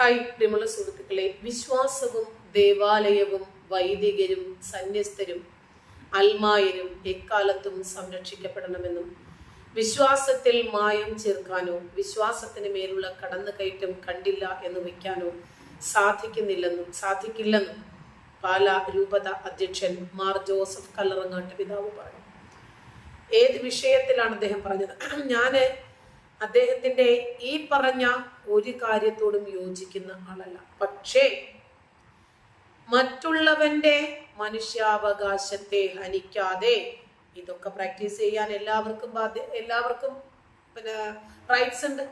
Hi പ്രിയമുള്ള സുഹൃത്തുക്കളെ. വിശ്വാസവും ദേവാലയവും വൈദികരും സന്യസ്തരും അൽമായരും എക്കാലത്തും സംരക്ഷിക്കപ്പെടണമെന്നും വിശ്വാസത്തിൽ മായം ചേർക്കാനോ വിശ്വാസത്തിന് മേലുള്ള കടന്നുകയറ്റം കണ്ടില്ല എന്ന് വയ്ക്കാനോ സാധിക്കുന്നില്ലെന്നും സാധിക്കില്ലെന്നും പാല രൂപത അധ്യക്ഷൻ മാർ ജോസഫ് കല്ലറങ്ങാട്ട് പിതാവ് പറഞ്ഞു. ഏത് വിഷയത്തിലാണ് അദ്ദേഹം പറഞ്ഞത്? ഞാൻ അദ്ദേഹത്തിന്റെ ഈ പറഞ്ഞ ഒരു കാര്യത്തോടും യോജിക്കുന്ന ആളല്ല. പക്ഷേ മറ്റുള്ളവന്റെ മനുഷ്യാവകാശത്തെ ഹനിക്കാതെ ഇതൊക്കെ പ്രാക്ടീസ് ചെയ്യാൻ എല്ലാവർക്കും ബാധ്യ എല്ലാവർക്കും പിന്നെ റൈറ്റ്സ് ഉണ്ട്.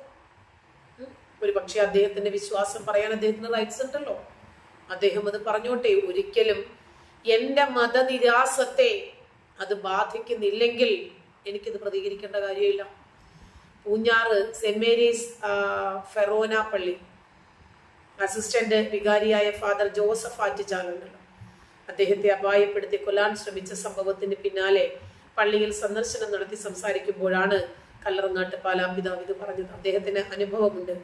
ഒരു പക്ഷേ അദ്ദേഹത്തിന്റെ വിശ്വാസം പറയാൻ അദ്ദേഹത്തിന് റൈറ്റ്സ് ഉണ്ടല്ലോ. അദ്ദേഹം അത് പറഞ്ഞോട്ടെ ഒരിക്കലും എന്റെ മതനിരാസത്തെ അത് ബാധിക്കുന്നില്ലെങ്കിൽ എനിക്കിത് പ്രതികരിക്കേണ്ട കാര്യമില്ല. പൂഞ്ഞാറ് സെന്റ് മേരീസ് ഫെറോന പള്ളി. അസിസ്റ്റന്റ് വികാരിയായ ഫാദർ ജോസഫ് ആറ്റിച്ചാലുണ്ടല്ലോ അദ്ദേഹത്തെ അപായപ്പെടുത്തി കൊല്ലാൻ ശ്രമിച്ച സംഭവത്തിന് പിന്നാലെ പള്ളിയിൽ സന്ദർശനം നടത്തി സംസാരിക്കുമ്പോഴാണ് കല്ലറങ്ങാട്ട് പാലാപിതാവ് ഇത് പറഞ്ഞത്. അദ്ദേഹത്തിന് അനുഭവമുണ്ട്.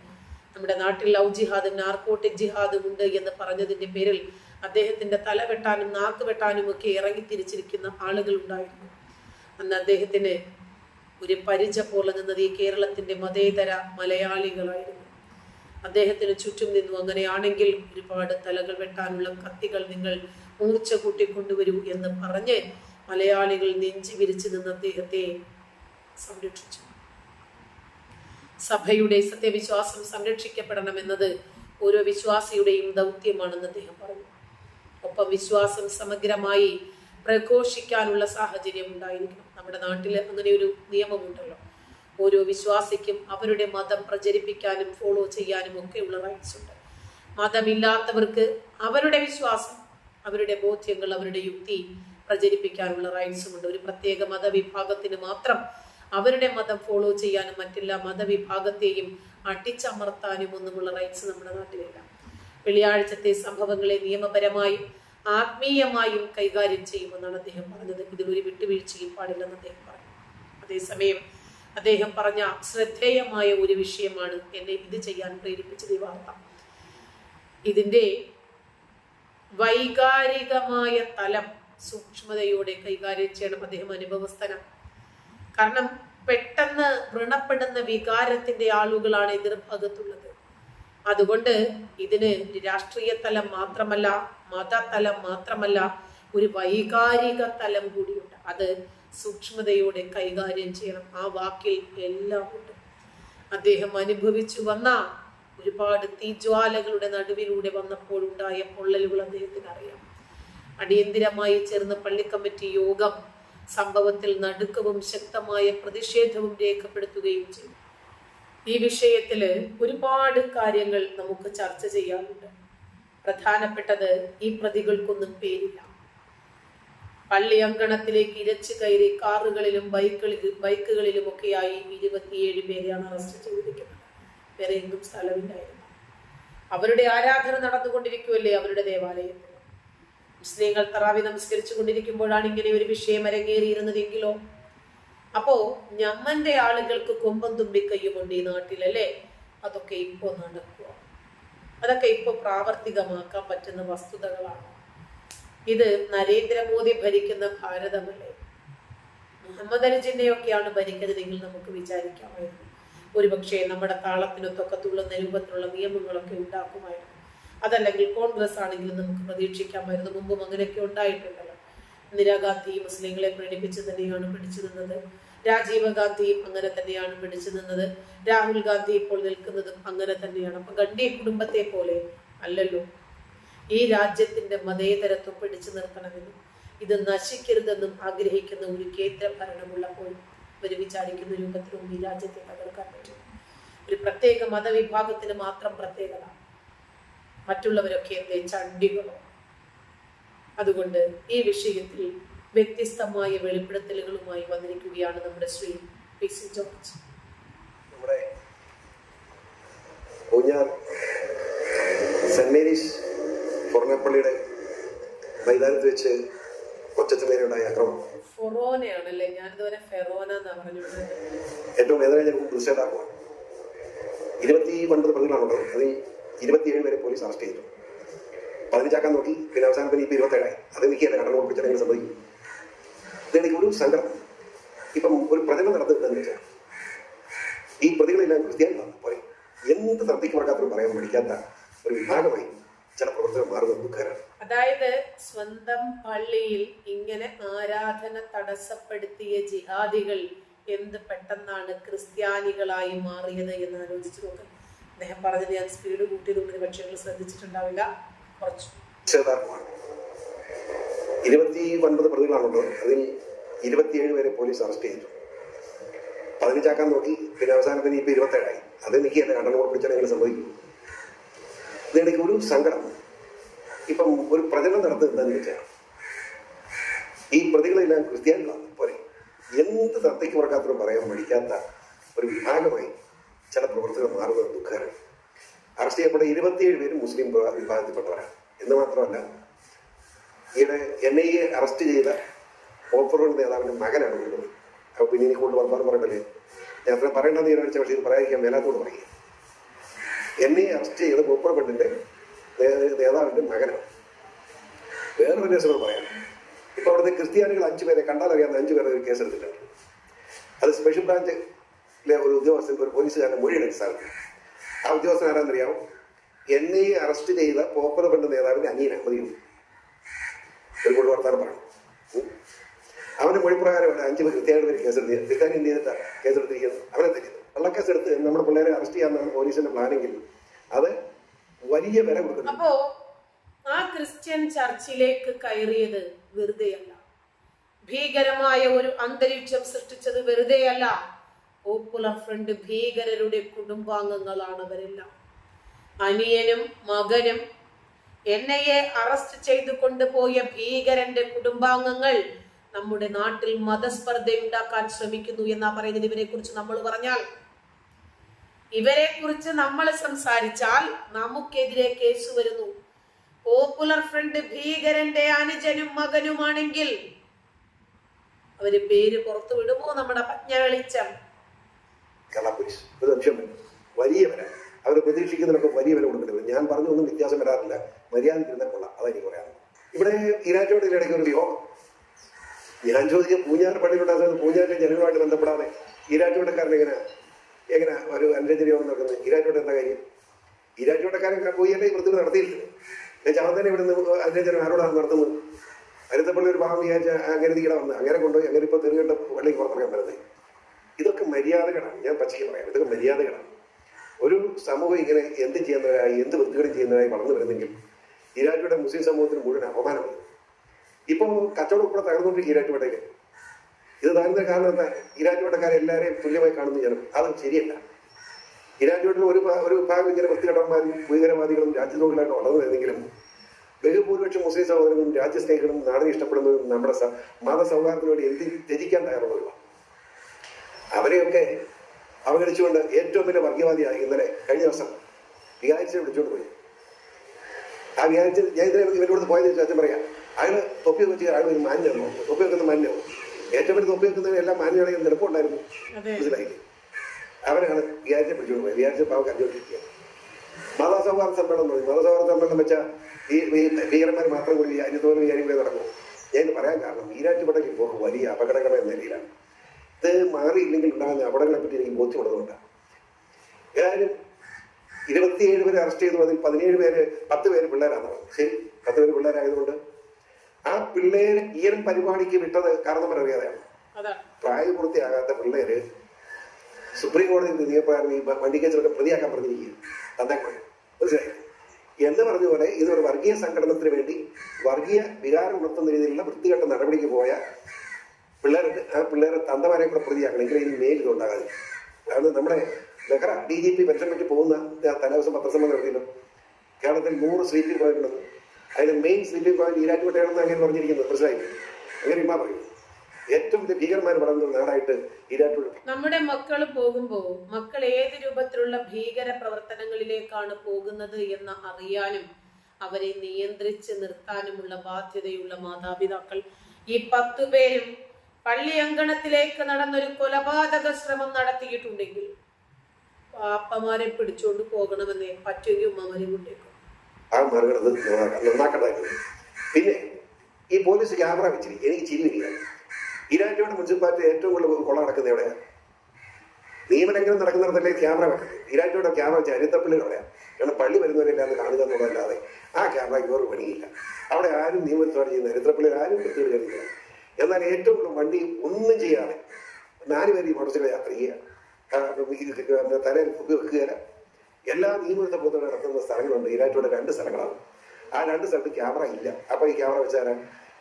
നമ്മുടെ നാട്ടിൽ ലവ് ജിഹാദും നാർക്കോട്ടിക് ജിഹാദും ഉണ്ട് എന്ന് പറഞ്ഞതിന്റെ പേരിൽ അദ്ദേഹത്തിന്റെ തല വെട്ടാനും നാക്ക് വെട്ടാനും ഒക്കെ ഇറങ്ങി തിരിച്ചിരിക്കുന്ന ആളുകൾ ഉണ്ടായിരുന്നു. അന്ന് അദ്ദേഹത്തിന് ഒരു പരിച പോലെ നിന്നത് ഈ കേരളത്തിന്റെ മതേതര മലയാളികളായിരുന്നു. അദ്ദേഹത്തിന് ചുറ്റും നിന്നു അങ്ങനെയാണെങ്കിൽ ഒരുപാട് തലകൾ വെട്ടാനുള്ള കത്തികൾ നിങ്ങൾ മൂർച്ച കൂട്ടിക്കൊണ്ടുവരൂ എന്ന് പറഞ്ഞ് മലയാളികൾ നെഞ്ചി വിരിച്ചു നിന്ന് അദ്ദേഹത്തെ സംരക്ഷിച്ചു. സഭയുടെ സത്യവിശ്വാസം സംരക്ഷിക്കപ്പെടണമെന്നത് ഓരോ വിശ്വാസിയുടെയും ദൗത്യമാണെന്ന് അദ്ദേഹം പറഞ്ഞു. ഒപ്പം വിശ്വാസം സമഗ്രമായി പ്രഘോഷിക്കാനുള്ള സാഹചര്യം ഉണ്ടായിരിക്കണം. നമ്മുടെ നാട്ടിൽ അങ്ങനെ ഒരു നിയമമുണ്ടല്ലോ. ഓരോ വിശ്വാസിക്കും അവരുടെ മതം പ്രചരിപ്പിക്കാനും ഫോളോ ചെയ്യാനും ഒക്കെയുള്ള റൈറ്റ്സ് ഉണ്ട്. മതമില്ലാത്തവർക്ക് അവരുടെ വിശ്വാസം അവരുടെ ബോധ്യങ്ങൾ അവരുടെ യുക്തി പ്രചരിപ്പിക്കാനുള്ള റൈറ്റ്സും ഉണ്ട്. ഒരു പ്രത്യേക മതവിഭാഗത്തിന് മാത്രം അവരുടെ മതം ഫോളോ ചെയ്യാനും മറ്റെല്ലാ മതവിഭാഗത്തെയും അടിച്ചമർത്താനും ഒന്നുമുള്ള റൈറ്റ്സ് നമ്മുടെ നാട്ടിലില്ല. വെള്ളിയാഴ്ചത്തെ സംഭവങ്ങളെ നിയമപരമായും ആത്മീയമായും കൈകാര്യം ചെയ്യുമെന്നാണ് അദ്ദേഹം പറഞ്ഞത്. ഇതിലൊരു വിട്ടുവീഴ്ചയും പാടില്ലെന്ന് അദ്ദേഹം പറഞ്ഞു. അതേസമയം അദ്ദേഹം പറഞ്ഞ ശ്രദ്ധേയമായ ഒരു വിഷയമാണ് എന്നെ ഇത് ചെയ്യാൻ പ്രേരിപ്പിച്ചത് ഈ വാർത്ത. ഇതിന്റെ വൈകാരികമായ തലം സൂക്ഷ്മതയോടെ കൈകാര്യം ചെയ്യണം അദ്ദേഹം അനുഭവസ്ഥനം കാരണം പെട്ടെന്ന് വ്രണപ്പെടുന്ന വികാരത്തിന്റെ ആളുകളാണ് എതിർഭാഗത്തുള്ളത്. അതുകൊണ്ട് ഇതിന് രാഷ്ട്രീയ തലം മാത്രമല്ല മതതലം മാത്രമല്ല ഒരു വൈകാരിക തലം കൂടിയുണ്ട്. അത് സൂക്ഷ്മതയോടെ കൈകാര്യം ചെയ്യണം. ആ വാക്കിൽ എല്ലാം ഉണ്ട്. അദ്ദേഹം അനുഭവിച്ചു വന്ന ഒരുപാട് തീജ്വാലകളുടെ നടുവിലൂടെ വന്നപ്പോൾ ഉണ്ടായ പൊള്ളലുകൾ അദ്ദേഹത്തിന് അറിയാം അടിയന്തിരമായി ചേർന്ന പള്ളി കമ്മിറ്റി യോഗം സംഭവത്തിൽ നടുക്കവും ശക്തമായ പ്രതിഷേധവും രേഖപ്പെടുത്തുകയും ചെയ്തു. ഈ വിഷയത്തിൽ ഒരുപാട് കാര്യങ്ങൾ നമുക്ക് ചർച്ച ചെയ്യാനുണ്ട്. പ്രധാനപ്പെട്ടത് ഈ പ്രതികൾക്കൊന്നും പേരില്ല. പള്ളി അങ്കണത്തിലേക്ക് ഇരച്ചു കയറി കാറുകളിലും ബൈക്കുകളിലും ഒക്കെയായി ഇരുപത്തിയേഴ് പേരെയാണ് അറസ്റ്റ് ചെയ്തിരിക്കുന്നത്. വേറെ എങ്ങും സ്ഥലമില്ലായിരുന്നു. അവരുടെ ആരാധന നടന്നുകൊണ്ടിരിക്കുമല്ലേ അവരുടെ ദേവാലയത്തിൽ മുസ്ലിങ്ങൾ തറാവി നമസ്കരിച്ചു കൊണ്ടിരിക്കുമ്പോഴാണ് ഇങ്ങനെ ഒരു വിഷയം അരങ്ങേറിയിരുന്നതെങ്കിലോ? അപ്പോ ഞമ്മന്റെ ആളുകൾക്ക് കൊമ്പം തുമ്പിക്കൈയുമുണ്ട് ഈ നാട്ടിലല്ലേ? അതൊക്കെ ഇപ്പോ നടക്കുക. അതൊക്കെ ഇപ്പോ പ്രാവർത്തികമാക്കാൻ പറ്റുന്ന വസ്തുതകളാണ്. ഇത് നരേന്ദ്രമോദി ഭരിക്കുന്ന ഭാരതമല്ലേ? മുഹമ്മദ് അലി ജിന്നയൊക്കെയാണ് നമുക്ക് വിചാരിക്കാമായിരുന്നു. ഒരുപക്ഷെ നമ്മുടെ താളത്തിനൊത്തൊക്കെ രൂപത്തിലുള്ള നിയമങ്ങളൊക്കെ ഉണ്ടാക്കുമായിരുന്നു. അതല്ലെങ്കിൽ കോൺഗ്രസ് ആണെങ്കിലും നമുക്ക് പ്രതീക്ഷിക്കാമായിരുന്നു. മുമ്പും അങ്ങനെയൊക്കെ ഉണ്ടായിട്ടുണ്ടല്ലോ. ഇന്ദിരാഗാന്ധി മുസ്ലിങ്ങളെ പ്രീണിപ്പിച്ച് തന്നെയാണ് പിടിച്ചു നിന്നത് രാജീവ് ഗാന്ധിയും അങ്ങനെ തന്നെയാണ് പിടിച്ചു നിന്നത് രാഹുൽ ഗാന്ധി ഇപ്പോൾ നിൽക്കുന്നതും അങ്ങനെ തന്നെയാണ്. അപ്പൊ ഗണ്ഡി കുടുംബത്തെ പോലെ അല്ലല്ലോ. ഈ രാജ്യത്തിന്റെ മതേതരത്വം പിടിച്ചു നിർത്തണമെന്നും ഇത് നശിക്കരുതെന്നും ആഗ്രഹിക്കുന്ന ഒരു കേന്ദ്ര ഭരണമുള്ളപ്പോൾ ഒരു വിചാരിക്കുന്ന രൂപത്തിലും ഈ രാജ്യത്തെ തകർക്കാൻ പറ്റും. ഒരു പ്രത്യേക മതവിഭാഗത്തിന് മാത്രം പ്രത്യേകത. മറ്റുള്ളവരൊക്കെ എന്തേ ചണ്ടികളോ? അതുകൊണ്ട് ഈ വിഷയത്തിൽ വ്യത്യസ്തമായ വെളിപ്പെടുത്തലുകളുമായി വന്നിരിക്കുകയാണ് നമ്മുടെ ശ്രീ പി സി ജോർജ്. നമ്മുടെ ഊഞ്ഞാർ സെന്റ് മേരീസ് ഫൊർണപ്പള്ളിയുടെ മൈതാനത്ത് വെച്ച് കൊച്ചത്തുമേനുണ്ടായ ആക്രമണം. ഫൊറോനയാണല്ലേ? ഞാനിതുവരെ ഫെറോന എന്നാ പറഞ്ഞിട്ടുള്ളത്. ഏറ്റവും വേദന ഞാൻ പ്രതിഷേധാക്കുവാണ് ഇരുപത്തി ഒൻപത് പ്രതികളാണുള്ളത് അതിൽ ഇരുപത്തിയേഴ് പേരെ പോലീസ് അറസ്റ്റ് ചെയ്തു. പതിനഞ്ചാക്കാൻ നോക്കി പിന്നെ അവസാനത്തിന് ഇപ്പൊ ഇരുപത്തേഴായി. അത് എനിക്ക് എന്നെ കടന്നു ഒപ്പിച്ചാൽ എങ്ങനെ സംഭവിക്കും. ഇതെനിക്ക് ഒരു സങ്കടം. ഇപ്പം ഒരു പ്രചരണം നടത്തുന്നതെന്ന് വെച്ചാൽ ഈ പ്രതികളെല്ലാം ക്രിസ്ത്യാനികളാണ്. പോലെ എന്ത് പറക്കാത്തതും പറയാൻ പഠിക്കാത്ത ഒരു വിഭാഗമായി ചില പ്രവർത്തനം മാറുന്നത് ദുഃഖകരമാണ്. അതായത് സ്വന്തം പള്ളിയിൽ ഇങ്ങനെ ആരാധന തടസ്സപ്പെടുത്തിയ ജിഹാദികൾ എന്ത് പെട്ടെന്നാണ് ക്രിസ്ത്യാനികളായി മാറിയത് എന്ന് ആലോചിച്ച് നോക്കാം. അദ്ദേഹം പറഞ്ഞത് ഞാൻ സ്പീഡ് കൂട്ടിയതുകൊണ്ട് പക്ഷേ ശ്രദ്ധിച്ചിട്ടുണ്ടാവില്ല. ചെറുതാർക്കുമാണ് ഇരുപത്തി ഒൻപത് പ്രതികളാണുള്ളത്. അതിൽ ഇരുപത്തിയേഴ് പേരെ പോലീസ് അറസ്റ്റ് ചെയ്തു. പതിനഞ്ചാക്കാൻ നോക്കി. പിന്നെ അവസാനത്തിന് ഇപ്പൊ ഇരുപത്തേഴായി. അത് എനിക്ക് എന്റെ കണ്ടനം പിടിച്ചാൽ എങ്ങനെ സംഭവിക്കും. ഇതിനിടയ്ക്ക് ഒരു സങ്കടം. ഇപ്പം ഒരു പ്രചരണം നടത്തുന്നതെന്ന് വെച്ചാൽ ഈ പ്രതികളെല്ലാം ക്രിസ്ത്യാനികളാണ്. പോലെ എന്ത് തത്തയ്ക്ക് പറക്കാത്തതും പറയാൻ പഠിക്കാത്ത ഒരു വിഭാഗമായി ചില പ്രവർത്തകർ മാറുന്നത് ദുഃഖകരമാണ്. അറസ്റ്റ് ചെയ്യപ്പെട്ട ഇരുപത്തിയേഴ് പേരും മുസ്ലിം വിഭാ- വിഭാഗത്തിൽപ്പെട്ടവരാണ്. എന്ന് മാത്രമല്ല ഈയിടെ എൻ ഐ എ അറസ്റ്റ് ചെയ്ത ഓപ്പറോഡ് നേതാവിന്റെ മകനാണ് കൊണ്ടുപോയി അപ്പൊ പിന്നെ ഇനി കൂടുതൽ വർത്താനം പറയണ്ടല്ലേ? ഞാൻ അത്ര പറയേണ്ടെന്ന് തീരുമാനിച്ച പക്ഷേ ഇത് പറയാതിരിക്കാൻ മേലാത്തോട് പറയുക എൻ ഐ എ അറസ്റ്റ് ചെയ്ത പോപ്പറബണ്ടിന്റെ നേതാവിന്റെ മകനാണ്. വേറൊരു രസം പറയാം. ഇപ്പൊ അവിടുത്തെ ക്രിസ്ത്യാനികൾ അഞ്ചു പേരെ കണ്ടാൽ അറിയാവുന്ന അഞ്ചു പേരെ ഒരു കേസെടുത്തിട്ടുണ്ട് അത് സ്പെഷ്യൽ ബ്രാഞ്ചിലെ ഒരു ഉദ്യോഗസ്ഥൻ ഒരു പോലീസുകാരൻ മൊഴിയെടുത്ത ആ ഉദ്യോഗസ്ഥൻ എന്നെ അറസ്റ്റ് ചെയ്ത പോപ്പുലർ ഫ്രണ്ട് നേതാവിന്റെ അനിയന മതിയും ഒരു കൂടെ വർത്താനം പറഞ്ഞു. അവന്റെ മൊഴിപ്രകാരമാണ് അഞ്ച് പേര് ക്രിസ്ത്യാനി പേര് കേസെടുത്ത് ക്രിസ്ത്യാനി എന്ത് ചെയ്തിട്ടാ കേസെടുത്തിരിക്കുന്നത് അവനെ തെറ്റിയത് കള്ളക്കേസ് എടുത്ത് നമ്മുടെ പിള്ളേരെ അറസ്റ്റ് ചെയ്യാന്നാണ് പോലീസിന്റെ പ്ലാനെങ്കിൽ അത് വലിയ വില കൊടുക്കുന്നു. അപ്പോ ആ ക്രിസ്ത്യൻ ചർച്ചിലേക്ക് കയറിയത് വെറുതെയല്ല. ഭീകരമായ ഒരു അന്തരീക്ഷം സൃഷ്ടിച്ചത് വെറുതെയല്ല. പോപ്പുലർ ഫ്രണ്ട് ഭീകരരുടെ കുടുംബാംഗങ്ങളാണ് അവരെല്ലാം. അനിയനും മകനും എൻ ഐ എ അറസ്റ്റ് ചെയ്തു കൊണ്ടുപോയ ഭീകരന്റെ കുടുംബാംഗങ്ങൾ നമ്മുടെ നാട്ടിൽ മതസ്പർദ്ധ ഉണ്ടാക്കാൻ ശ്രമിക്കുന്നു എന്നാ പറയുന്നത് ഇവരെ കുറിച്ച് നമ്മൾ പറഞ്ഞാൽ. ഇവരെ കുറിച്ച് നമ്മൾ സംസാരിച്ചാൽ നമുക്കെതിരെ കേസ് വരുന്നു. പോപ്പുലർ ഫ്രണ്ട് ഭീകരന്റെ അനുജനും മകനുമാണെങ്കിൽ അവർ പേര് പുറത്തു വിടുമോ നമ്മുടെ പജ്ഞ വെളിച്ചം കേരള പോലീസ് ഒരു സംശയം വേണ്ട വലിയ വില അവർ പ്രതീക്ഷിക്കുന്നതിനൊക്കെ വലിയ വില കൊടുക്കേണ്ടി ഞാൻ പറഞ്ഞൊന്നും വ്യത്യാസം വരാറില്ല. മര്യാദ ഇരുന്ന കൊള്ളാം. അതെനിക്ക് പറയാം ഇവിടെ ഈരാറ്റോട് ഇടയ്ക്ക് ഒരു യോഗം ഞാൻ ചോദിക്കുക പൂഞ്ഞാർ പള്ളിയിലുണ്ടാകുന്നത് പൂഞ്ഞാറിലെ ജനങ്ങളുമായിട്ട് ബന്ധപ്പെടാതെ ഈരാറ്റോട്ടക്കാരൻ എങ്ങനെ എങ്ങനെ ഒരു അനുരഞ്ജന യോഗം നടക്കുന്നത്? ഈരാറ്റോട്ട് എന്താ കാര്യം? ഈരാറ്റോട്ടക്കാരൻ പോയി ഈ വൃത്തി നടത്തിയിട്ടില്ല. ഞാൻ ചാർത്തന്നെ തന്നെ ഇവിടുന്ന് അനുരഞ്ജനം ആരോടാണ് നടത്തുന്നത്? അരുത്തപ്പള്ളി ഒരു ഭാഗം വിചാരിച്ച അങ്ങനെ തീടെ വന്ന് അങ്ങനെ കൊണ്ടുപോയി അങ്ങനെ ഇപ്പൊ തെരുകെട്ട പള്ളിക്ക് പുറത്തിറങ്ങാൻ വരുന്നത് ഇതൊക്കെ മര്യാദകളാണ്. ഞാൻ പച്ചയ്ക്ക് പറയാം. ഇതൊക്കെ മര്യാദകളാണ്. ഒരു സമൂഹം ഇങ്ങനെ എന്ത് ചെയ്യുന്നവരായി എന്ത് വൃത്തികളും ചെയ്യുന്നവരായി വളർന്നു വരുന്നെങ്കിൽ ഈരാറ്റുപേട്ട മുസ്ലിം സമൂഹത്തിന് മുഴുവൻ അപമാനമാണ്. ഇപ്പം കച്ചവടം ഉൾപ്പെടെ തകർന്നുകൊണ്ടിരിക്കും ഈരാറ്റുപേട്ടയിൽ ഇത് താഴ്ന്ന കാരണം എന്താ? ഈരാറ്റുപേട്ടക്കാരെ എല്ലാവരെയും തുല്യമായി കാണുന്നു ജനം. അത് ശരിയല്ല. ഈരാറ്റുപേട്ടിൽ ഒരു ഒരു ഭാഗം ഇങ്ങനെ വൃത്തികടന്മാരും ഭീകരവാദികളും രാജ്യദ്രോഹികളായിട്ട് വളർന്നു വരുന്നെങ്കിലും ബഹുഭൂരിപക്ഷം മുസ്ലിം സഹോദരങ്ങളും രാജ്യസ്നേഹികളും നാടിനെ ഇഷ്ടപ്പെടുന്നതും നമ്മുടെ മത സൗഹാർദ്ദത്തിനോട് എന്തിനും എന്ത് ത്യജിക്കാൻ തയ്യാറുള്ളവരുമാണ്. അവരെയൊക്കെ അവഗണിച്ചുകൊണ്ട് ഏറ്റവും വലിയ വർഗീയവാദിയാണ് ഇന്നലെ കഴിഞ്ഞ ദിവസം വികാരിച്ചെ വിളിച്ചുകൊണ്ട് പോയി. ആ വികാരിച്ച് ഞാൻ ഇതിനെ ഇവരോട് പോയത് ചോദ്യം പറയാം. അയാൾ തൊപ്പി വെച്ച് അയാൾ ഒരു മാന്യമാണോ തൊപ്പി വെക്കുന്ന മാന്യമാണോ ഏറ്റവും വലിയ തൊപ്പി വെക്കുന്നതിന് എല്ലാം മാന്യമാണെങ്കിൽ നിലപ്പുണ്ടായിരുന്നു. അതെ. മനസ്സിലായില്ലേ? അവരാണ് വികാരിച്ചെ പിടിച്ചുകൊണ്ട് പോയത്. വികാരിച്ച പാവം കണ്ടുകൊണ്ടിരിക്കുക മതസൗഹാർദ്ദ സമ്മേളനം പറഞ്ഞു മതസൗഹാർദ്ദ സമ്മേളനം വെച്ചാൽ ഈ ഭീകരന്മാർ മാത്രം കൂടി അതിന് വിചാരിക്കും കൂടെ നടക്കും ഞാൻ പറയാൻ കാരണം ഈരാറ്റുപടയ്ക്ക് പോക്ക് വലിയ അപകടകരമായ നിലയിലാണ്. ഇത് മാറിയില്ലെങ്കിൽ ഉണ്ടാകുന്ന അപകടങ്ങളെ പറ്റി എനിക്ക് ബോധ്യമുള്ളതുകൊണ്ടാണ്. ഏതായാലും ഇരുപത്തിയേഴ് പേരെ അറസ്റ്റ് ചെയ്തു. അതിൽ പതിനേഴ് പേര് പത്ത് പേര് പിള്ളേരാണ്. ശരി പത്ത് പേര് പിള്ളേരായതുകൊണ്ട് ആ പിള്ളേര് ഈയൻ പരിപാടിക്ക് വിട്ടത് കാരണം അറിയാതെയാണ്. പ്രായപൂർത്തിയാകാത്ത പിള്ളേര് സുപ്രീം കോടതി നിയമപ്രകാരം ഈ വണ്ടി കേസിലൊക്കെ പ്രതിയാക്കാൻ പറഞ്ഞിരിക്കുകയാണ്. തന്നെ മനസ്സിലായി? എന്ന് പറഞ്ഞ പോലെ ഇതൊരു വർഗീയ സംഘടനത്തിന് വേണ്ടി വർഗീയ വികാരം ഉണർത്തുന്ന രീതിയിലുള്ള വൃത്തികെട്ട നടപടിക്ക് പോയ പിള്ളേരുണ്ട് ആ പിള്ളേരെ തന്തമാരെ കൂടെ പ്രതിയാക്കണം. എങ്കിലും ഇനി മേൽ ഇതുണ്ടാകാതെ. അതാണ് നമ്മുടെ Behera. D G P pension പറ്റി പോകുന്ന തലേദിവസം പത്രസമ്മേളനം നടത്തിയല്ലോ. കേരളത്തിൽ നൂറ് സ്ലീപ്പിംഗ് പോയിന്റ് ഉണ്ടെന്ന് അതിൽ മെയിൻ സ്ലീപ്പിംഗ് പോയിന്റ് ഈരാറ്റുപേട്ടയാണെന്ന് അങ്ങനെ പറഞ്ഞിരിക്കുന്നത് മനസ്സിലായി? അങ്ങനെ ഇമ്മ പറയും. ഏറ്റവും വലിയ ഭീകരന്മാർ വളർന്ന നാടായിട്ട് ഈരാറ്റുപേട്ട നമ്മുടെ മക്കൾ പോകുമ്പോൾ മക്കൾ ഏത് രൂപത്തിലുള്ള ഭീകര പ്രവർത്തനങ്ങളിലേക്കാണ് പോകുന്നത് എന്ന് അറിയാനും അവരെ നിയന്ത്രിച്ച് നിർത്താനുമുള്ള ബാധ്യതയുള്ള മാതാപിതാക്കൾ ഈ പത്തു പേരും പള്ളി അങ്കണത്തിലേക്ക് നടന്നൊരു കൊലപാതക ശ്രമം നടത്തിയിട്ടുണ്ടെങ്കിൽ പാപ്പമാരെ പിടിച്ചോണ്ട് പോകണമെന്നേ പറ്റുമെങ്കിൽ ഉമ്മമാരെ കൊണ്ടേക്കും. ആ പിന്നെ ഈ പോലീസ് ക്യാമറ വെച്ചിരി എനിക്ക് ചിരി വരിക ഈരാറ്റോട് മുനിസിപ്പാലിറ്റി ഏറ്റവും കൂടുതൽ കൊള്ള നടക്കുന്നത് എവിടെയാണ് നിയമലംഘനം നടക്കുന്നിടത്തല്ലേ ക്യാമറ വെക്കുന്നത് ഈരാറ്റോടെ ക്യാമറ വെച്ച് അരിത്തപ്പള്ളി പറയാം കാരണം പള്ളി വരുന്നവരെല്ലാം അത് കാണുക എന്നുള്ളതല്ലാതെ ആ ക്യാമറയ്ക്ക് വേറെ പണിയില്ല. അവിടെ ആരും നിയമത്തോടെ ചെയ്യുന്ന അരിത്തപ്പള്ളിയിൽ ആരും വൃത്തിയോട് കഴിയില്ല എന്നാൽ ഏറ്റവും കൂടുതൽ വണ്ടി ഒന്നും ചെയ്യാതെ നാല് പേര് ഈ മോട്ടോർ യാത്ര ചെയ്യുക. തലയിൽ കുപ്പി വെക്കുകയില്ല. എല്ലാ നിയമത്തെ പോലെ നടത്തുന്ന സ്ഥലങ്ങളുണ്ട്. ഈരാറ്റോടെ രണ്ട് സ്ഥലങ്ങളാണ്. ആ രണ്ട് സ്ഥലത്ത് ക്യാമറ ഇല്ല. അപ്പൊ ഈ ക്യാമറ വെച്ചാൽ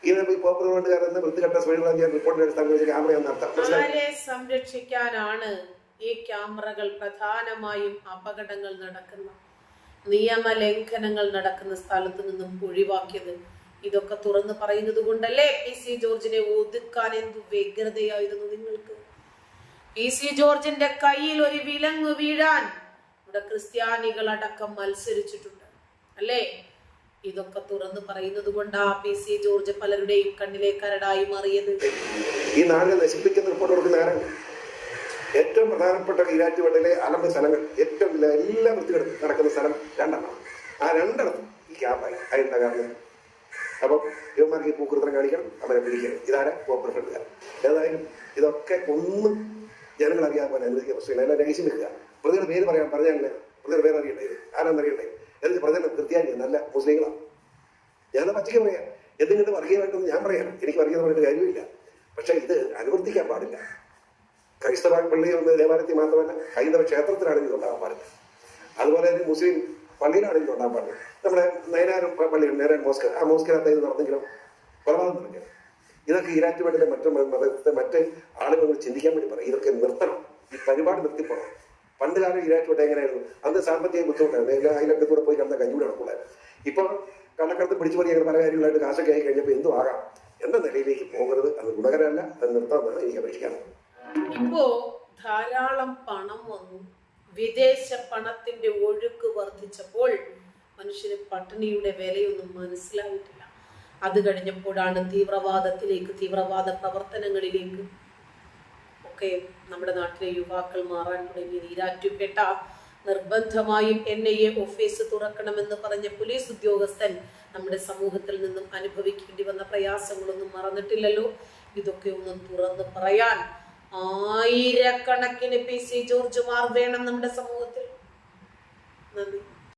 ഇത് ഈ പോപ്പുലർ വേണ്ടുകാരെന്ന് വൃത്തികെട്ട സ്പീഡ് ഞാൻ റിപ്പോർട്ടിന്റെ അടിസ്ഥാനത്തിൽ വെച്ച് ക്യാമറ സംരക്ഷിക്കാനാണ് ഈ ക്യാമറകൾ പ്രധാനമായും അപകടങ്ങൾ നടക്കുന്ന നിയമലംഘനങ്ങൾ നടക്കുന്ന സ്ഥലത്ത് നിന്നും ഒഴിവാക്കിയത് ഇതൊക്കെ തുറന്ന് പറയുന്നത് കൊണ്ടല്ലേ പി സി ജോർജിനെ ഒതുക്കാൻ എന്തു വ്യഗ്രതയായിരുന്നു നിങ്ങൾക്ക്? പി സി ജോർജിന്റെ കയ്യിൽ ഒരു വിലങ്ങ് വീഴാൻ ഇവിടെ ക്രിസ്ത്യാനികൾ അടക്കം മത്സരിച്ചിട്ടുണ്ട്. അല്ലേ? ഇതൊക്കെ തുറന്ന് പറയുന്നത് കൊണ്ടാ പി സി ജോർജ് പലരുടെയും കണ്ണിലെ കരടായി മാറിയത്? ഈ നാടിനെ നശിപ്പിക്കുന്ന ഏറ്റവും പ്രധാനപ്പെട്ട ഈരാറ്റുപേട്ടയിലെ അലമ്പ് സ്ഥലങ്ങൾ ഏറ്റവും എല്ലാ വൃത്തികളും നടക്കുന്ന സ്ഥലം രണ്ടെണ്ണം ആ രണ്ടെണ്ണം ഈ ക്യാബായി അതിന്റെ കാരണം അപ്പം ഇവന്മാർക്ക് ഈ പൂക്കൃത്രം കാണിക്കണം അവരെ പിടിക്കണം. ഇതാരെ കോപ്പറേറ്റുകാർ ഏതായാലും ഇതൊക്കെ ഒന്നും ജനങ്ങൾ അറിയാൻ പോലെ അനുവദിക്കുക പ്രശ്നമില്ല. എല്ലാം രഹസ്യം വെക്കുക. പ്രതിയുടെ പേര് പറയാൻ പറഞ്ഞാൽ പ്രതിയുടെ പേര് അറിയണ്ടേ? ആരാന്നറിയണ്ടേ എന്നിട്ട് പ്രതിയുടെ ക്രിസ്ത്യാനി നല്ല മുസ്ലിങ്ങളാണ്. ഞാൻ പച്ചയ്ക്ക് പറയാം. എന്തെങ്കിലും വർഗീയമായിട്ടൊന്നും ഞാൻ പറയാം. എനിക്ക് വർഗീയത പറഞ്ഞിട്ട് കാര്യമില്ല. പക്ഷേ ഇത് അനുവർത്തിക്കാൻ പാടില്ല. ക്രൈസ്തവ പള്ളി ദേവാലയത്തിൽ മാത്രമല്ല ഹൈന്ദവ ക്ഷേത്രത്തിലാണ് ഇത് ഉണ്ടാകാൻ പാടില്ല. അതുപോലെ തന്നെ മുസ്ലിം പള്ളിയിലാണെങ്കിൽ ഉണ്ടാകാൻ പാടില്ല നമ്മുടെ നയനാരം പള്ളിയുണ്ട് നേരാൻ മോസ്ക് ആ മോസ്കിനകത്ത് ഇത് നടന്നെങ്കിലും കൊലപാതകം നടക്കുക. ഇതൊക്കെ ഈരാറ്റുപേട്ടിലെ മറ്റു മതത്തെ മറ്റ് ആളുകൾ ചിന്തിക്കാൻ വേണ്ടി പറയും. ഇതൊക്കെ നിർത്തണം. ഈ പരിപാടി നിർത്തിപ്പോണം പണ്ട് കാലം ഈരാറ്റുപേട്ട എങ്ങനെയായിരുന്നു? അന്ന് സാമ്പത്തിക ബുദ്ധിമുട്ടായിരുന്നു. എല്ലാ കൂടെ പോയി കിടന്ന കഞ്ഞൂടെ നടക്കൂടായിരുന്നു ഇപ്പൊ കള്ളക്കടത്ത് പിടിച്ചു പോയി പല കാര്യങ്ങളായിട്ട് കാശൊക്കെ ആയി കഴിഞ്ഞപ്പോൾ എന്തും ആകാം. എന്ന നിലയിലേക്ക് പോകരുത്. അത് ഗുണകരമല്ല. അത് നിർത്താമെന്നാണ് എനിക്ക് അപേക്ഷിക്കാറ് ഇപ്പോ ധാരാളം പണം വന്നു. വിദേശ പണത്തിന്റെ ഒഴുക്ക് വർദ്ധിച്ചപ്പോൾ മനുഷ്യന് പട്ടിണിയുടെ വിലയൊന്നും മനസ്സിലായിട്ടില്ല. അത് കഴിഞ്ഞപ്പോഴാണ് തീവ്രവാദത്തിലേക്ക് തീവ്രവാദ പ്രവർത്തനങ്ങളിലേക്ക് ഒക്കെ നമ്മുടെ നാട്ടിലെ യുവാക്കൾ മാറാൻ തുടങ്ങിയത്. ഈരാറ്റുപേട്ട നിർബന്ധമായും എൻ ഐ എ ഓഫീസ് തുറക്കണമെന്ന് പറഞ്ഞ പോലീസ് ഉദ്യോഗസ്ഥൻ നമ്മുടെ സമൂഹത്തിൽ നിന്നും അനുഭവിക്കേണ്ടി വന്ന പ്രയാസങ്ങളൊന്നും മറന്നിട്ടില്ലല്ലോ. ഇതൊക്കെ ഒന്ന് തുറന്ന് പറയാൻ ആയിരക്കണക്കിന് പി സി ജോർജുമാർ വേണം നമ്മുടെ സമൂഹത്തിൽ. നന്ദി.